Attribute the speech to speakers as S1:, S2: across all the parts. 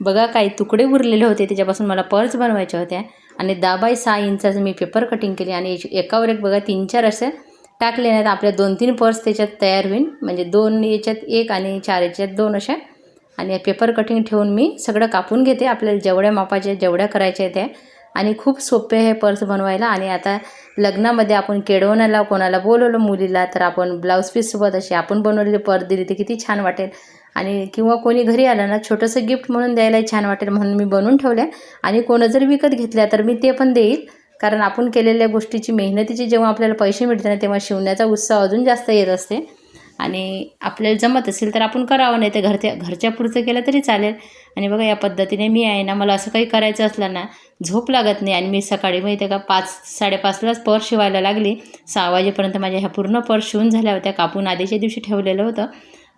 S1: बघा काही तुकडे उरलेले होते त्याच्यापासून मला पर्स बनवायच्या होत्या. आणि दहा बाय सहा इंचाचं मी पेपर कटिंग केली आणि याची- एकावर एक बघा तीन चार असे टाकले नाहीत. आपल्या दोन तीन पर्स त्याच्यात तयार होईल म्हणजे दोन याच्यात एक आणि चार याच्यात दोन अशा. आणि पेपर कटिंग ठेवून मी सगळं कापून घेते. आपल्याला जेवढ्या मापाच्या जेवढ्या करायच्या त्या. आणि खूप सोपे आहे पर्स बनवायला. आणि आता लग्नामध्ये आपण केडवण्याला कोणाला बोलवलं मुलीला तर आपण ब्लाऊज पीससोबत असे आपण बनवलेली पर्स दिली ते किती छान वाटेल. आणि किंवा कोणी घरी आलं ना छोटंसं गिफ्ट म्हणून द्यायला छान वाटेल म्हणून मी बनवून ठेवल्या आणि कोणं जर विकत घेतल्या तर मी ते पण देईल. कारण आपण केलेल्या गोष्टीची मेहनतीची जेव्हा आपल्याला पैसे मिळते ना तेव्हा शिवण्याचा उत्साह अजून जास्त येत असते. आणि आपल्याला जमत असेल तर आपण करावं नाही तर घरच्या घरच्या पुढचं केलं तरी चालेल. आणि बघा या पद्धतीने मी आहे ना मला असं काही करायचं असलं ना झोप लागत नाही. आणि मी सकाळी माहिती का पाच साडेपाचलाच पर्स शिवायला लागली. सहा वाजेपर्यंत माझ्या ह्या पूर्ण पर्स शिवून झाल्या होत्या. कापून आधीच्या दिवशी ठेवलेलं होतं.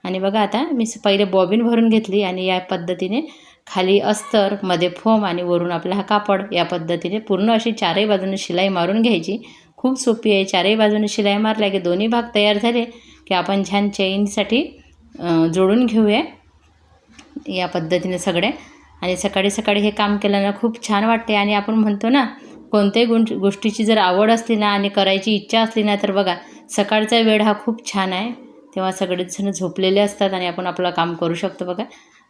S1: आणि बघा आता मी स- पहिले बॉबिन भरून घेतली आणि या पद्धतीने खाली अस्तरमध्ये फोम आणि वरून आपला हा कापड या पद्धतीने पूर्ण अशी चारही बाजूने शिलाई मारून घ्यायची. खूप सोपी आहे. चारही बाजूने शिलाई मारल्या की दोन्ही भाग तयार झाले की आपण छान चेनसाठी जोडून घेऊया. या पद्धतीने सगळे. आणि सकाळी सकाळी हे काम केल्यानं खूप छान वाटते. आणि आपण म्हणतो ना कोणत्याही गुण गोष्टीची जर आवड असली ना आणि करायची इच्छा असली ना तर बघा सकाळचा वेळ हा खूप छान आहे. तेव्हा सगळेच जण झोपलेले असतात आणि आपण आपलं काम करू शकतो बघा.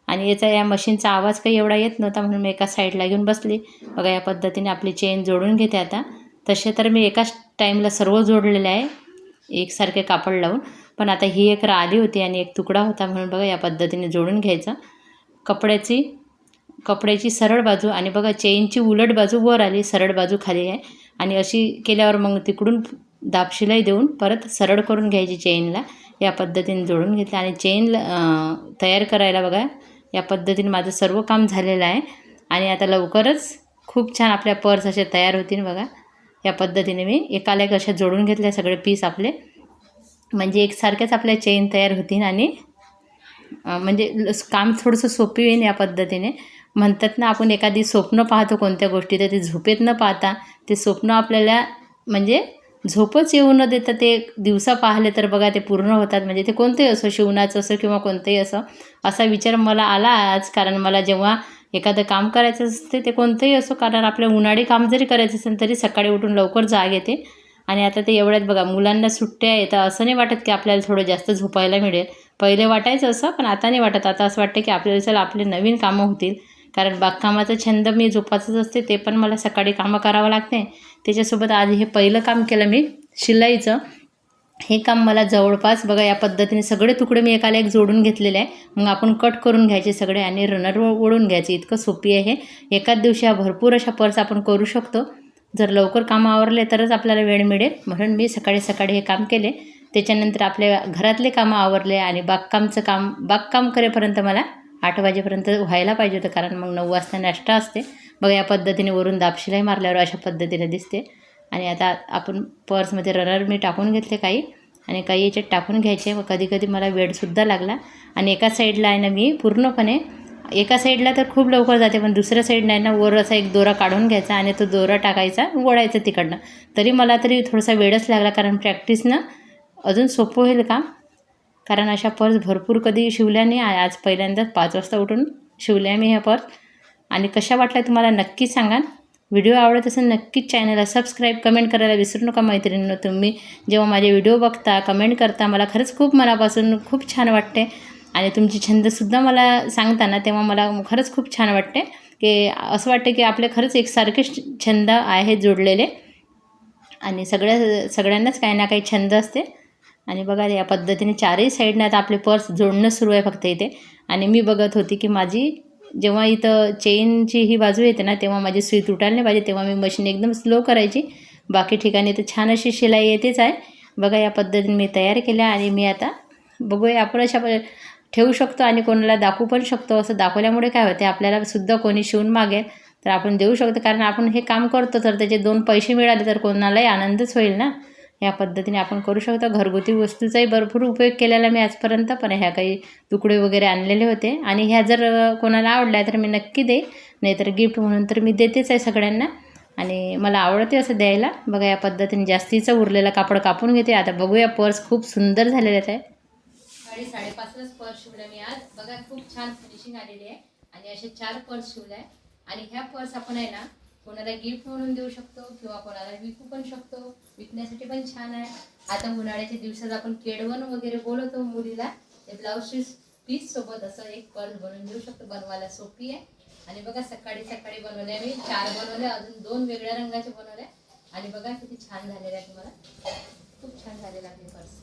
S1: आणि याचा या मशीनचा आवाज काही एवढा येत नव्हता म्हणून मी एका साईडला घेऊन बसली. बघा या पद्धतीने आपली चेन जोडून घेते आता. तसे तर मी एकाच टाईमला सर्व जोडलेले आहे. एकसारखे कापड लावून. पण आता ही एक राहिली होती आणि एक तुकडा होता म्हणून बघा या पद्धतीने जोडून घ्यायचं. कपड्याची कपड्याची सरळ बाजू आणि बघा चेनची उलट बाजू वर आली सरळ बाजू खाली आहे. आणि अशी केल्यावर मग तिकडून दाबशिलाई देऊन परत सरळ करून घ्यायची चेनला या पद्धतीने जोडून घेतलं. आणि चेन तयार करायला बघा या पद्धतीने माझं सर्व काम झालेलं आहे. आणि आता लवकरच खूप छान आपल्या पर्स असे तयार होतील बघा. या पद्धतीने मी एकाला एक अशा जोडून घेतल्या सगळे पीस आपले. म्हणजे एकसारख्याच आपल्या चेन तयार होतील आणि म्हणजे ल- काम थोडंसं सोपी होईल या पद्धतीने. म्हणतात ना आपण एखादी स्वप्न पाहतो कोणत्या गोष्टी तर ते झोपेत न पाहता ते स्वप्न आपल्याला म्हणजे झोपच येऊ न देता ते दिवसा पाहिले तर बघा ते पूर्ण होतात. म्हणजे ते कोणतंही असो शिवणाचं असो किंवा कोणतंही असो असा विचार मला आला आज. कारण मला जेव्हा एखादं काम करायचं असते ते कोणतंही असो कारण आपलं उन्हाळी काम जरी करायचं असेल तरी सकाळी उठून लवकर जाग येते. आणि आता ते एवढ्यात बघा मुलांना सुट्ट्या येतात. असं नाही वाटत की आपल्याला थोडं जास्त झोपायला मिळेल. पहिले वाटायचं असं पण आता नाही वाटत. आता असं वाटतं की आपल्याला चला आपले नवीन कामं होतील. कारण बागकामाचा छंद मी जोपासत असते ते पण मला सकाळी कामं करावं लागते. त्याच्यासोबत आज हे पहिलं काम केलं मी शिलाईचं. हे काम मला जवळपास बघा या पद्धतीने सगळे तुकडे मी एकाला एक जोडून घेतलेले आहे. मग आपण कट करून घ्यायचे सगळे आणि रनर ओढून घ्यायचे. इतकं सोपी आहे. हे एकाच दिवशी हा भरपूर अशा पर्स आपण करू शकतो. जर लवकर काम आवरले तरच आपल्याला वेळ मिळेल. म्हणून मी सकाळी सकाळी हे काम केले. त्याच्यानंतर आपल्या घरातले कामं आवरले आणि बागकामचं काम बागकाम करेपर्यंत मला आठ वाजेपर्यंत व्हायला पाहिजे होतं कारण मग नऊ वाजता नाश्ता असते. बघा या पद्धतीने वरून दापशीलाही मारल्यावर अशा पद्धतीने दिसते. आणि आता आपण पर्समध्ये रनर मी टाकून घेतले काही आणि काही याच्यात टाकून घ्यायचे. व कधी कधी मला वेळसुद्धा लागला. आणि एका साईडला आहे ना मी पूर्णपणे एका साईडला तर खूप लवकर जाते पण दुसऱ्या साईडला आहे ना वर असा एक दोरा काढून घ्यायचा आणि तो दोरा टाकायचा वळायचा तिकडनं. तरी मला तरी थोडासा वेळच लागला कारण प्रॅक्टिसनं अजून सोपं होईल काम कारण अशा पर्स भरपूर कधी शिवल्या नाही. आज पहिल्यांदाच पाच वाजता उठून शिवल्या मी ह्या पर्स. आणि कशा वाटल्या तुम्हाला नक्कीच सांगा. व्हिडिओ आवडत असेल नक्कीच चॅनलला सबस्क्राईब कमेंट करायला विसरू नका मैत्रिणींनो तुम्ही. जेव्हा माझे व्हिडिओ बघता कमेंट करता मला खरंच खूप मनापासून खूप छान वाटते. आणि तुमची छंदसुद्धा मला सांगताना तेव्हा मला खरंच खूप छान वाटते. की असं वाटते की आपले खरंच एकसारखे छंद आहेत जोडलेले. आणि सगळ्या सगळ्यांनाच काही ना काही छंद असते. आणि बघा या पद्धतीने चारही साईडने आता आपले पर्स जोडणं सुरू आहे फक्त इथे. आणि मी बघत होती की माझी जेव्हा इथं चेनची ही बाजू येते ना तेव्हा माझी सुई तुटायला नाही पाहिजे तेव्हा मी मशीन एकदम स्लो करायची. बाकी ठिकाणी तर छान अशी शिलाई येतेच आहे. बघा या पद्धतीने मी तयार केल्या आणि मी आता बघूया आपण अशा प- ठेवू शकतो आणि कोणाला दाखवू पण शकतो. असं दाखवल्यामुळे काय होते आपल्याला सुद्धा कोणी शिवून मागेल तर आपण देऊ शकतो. कारण आपण हे काम करतो तर त्याचे दोन पैसे मिळाले तर कोणालाही आनंदच होईल ना. ह्या पद्धतीने आपण करू शकतो. घरगुती वस्तूचाही भरपूर उपयोग केलेला मी आजपर्यंत पण ह्या काही तुकडे वगैरे आणलेले होते. आणि ह्या जर कोणाला आवडल्या तर मी नक्की देईन नाहीतर गिफ्ट म्हणून तर मी देतेच आहे सगळ्यांना. आणि मला आवडते असं द्यायला. बघा या पद्धतीने जास्तीचं उरलेलं कापड कापून घेते. आता बघूया पर्स खूप सुंदर झालेले आहे साडे साडेपाचलाच पर्स शिवलं मी आज. बघा खूप छान फिनिशिंग आलेली आहे. आणि असे चार पर्स शिवल्या आहे. आणि ह्या पर्स आपण आहे ना कोणाला गिफ्ट म्हणून देऊ शकतो किंवा कोणाला विकू पण शकतो. विकण्यासाठी पण छान आहे. आता उन्हाळ्याच्या दिवसात आपण केडवण वगैरे बोलवतो मुलीला. ते ब्लाऊज पीस सोबत असं एक पर्ल बनवून देऊ शकतो. बनवायला सोपी आहे. आणि बघा सकाळी सकाळी बनवले मी चार बनवले अजून दोन वेगळ्या रंगाचे बनवले. आणि बघा किती छान झालेले आहे तुम्हाला खूप छान झालेला आहे पर्स